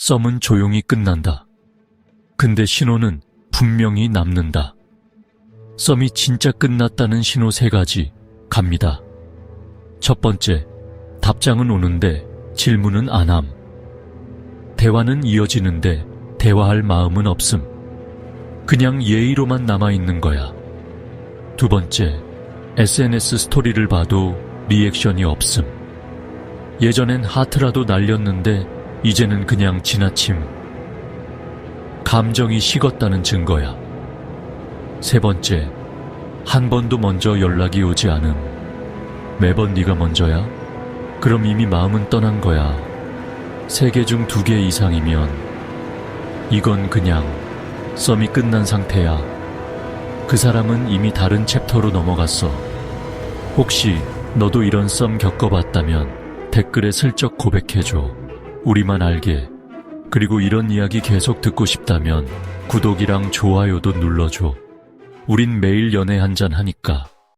썸은 조용히 끝난다. 근데 신호는 분명히 남는다. 썸이 진짜 끝났다는 신호 세 가지 갑니다. 첫 번째, 답장은 오는데 질문은 안 함. 대화는 이어지는데 대화할 마음은 없음. 그냥 예의로만 남아있는 거야. 두 번째, SNS 스토리를 봐도 리액션이 없음. 예전엔 하트라도 날렸는데 이제는 그냥 지나침. 감정이 식었다는 증거야. 세 번째, 한 번도 먼저 연락이 오지 않음. 매번 네가 먼저야? 그럼 이미 마음은 떠난 거야. 세 개 중 두 개 이상이면 이건 그냥 썸이 끝난 상태야. 그 사람은 이미 다른 챕터로 넘어갔어. 혹시 너도 이런 썸 겪어봤다면 댓글에 슬쩍 고백해줘. 우리만 알게. 그리고 이런 이야기 계속 듣고 싶다면 구독이랑 좋아요도 눌러줘. 우린 매일 연애 한잔 하니까.